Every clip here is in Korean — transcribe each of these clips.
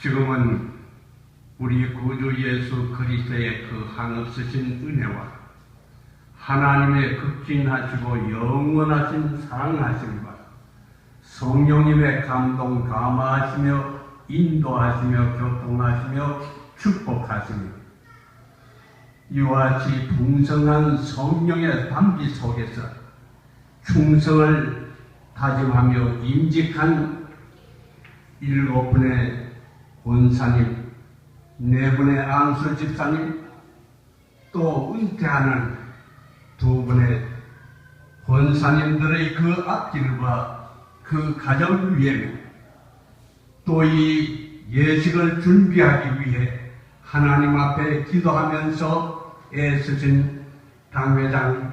지금은 우리 구주 예수 그리스도의 그 한없으신 은혜와 하나님의 극진하시고 영원하신 사랑하심과 성령님의 감동 감화하시며 인도하시며 교통하시며 축복하시며 이와 같이 풍성한 성령의 담비 속에서 충성을 다짐하며 임직한 일곱 분의 권사님, 네 분의 안수 집사님, 또 은퇴하는 두 분의 권사님들의 그 앞길과 그 가정을 위해 또 이 예식을 준비하기 위해 하나님 앞에 기도하면서 애쓰신 당회장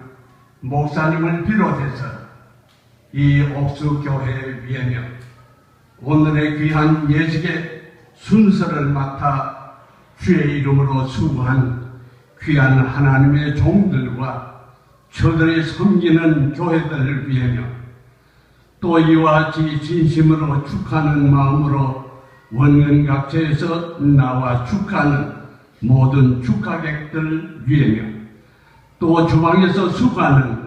목사님을 비롯해서 이 옥수교회를 위하며 오늘의 귀한 예식의 순서를 맡아 주의 이름으로 수고한 귀한 하나님의 종들과 저들이 섬기는 교회들을 위하며 또 이와 같이 진심으로 축하하는 마음으로 원근각처에서 나와 축하하는 모든 축하객들 위하며 또 주방에서 수고하는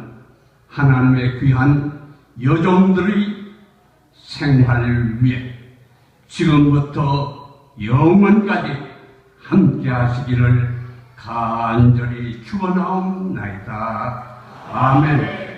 하나님의 귀한 여종들의 생활을 위해 지금부터 영원까지 함께 하시기를 간절히 축원하옵나이다. 아멘.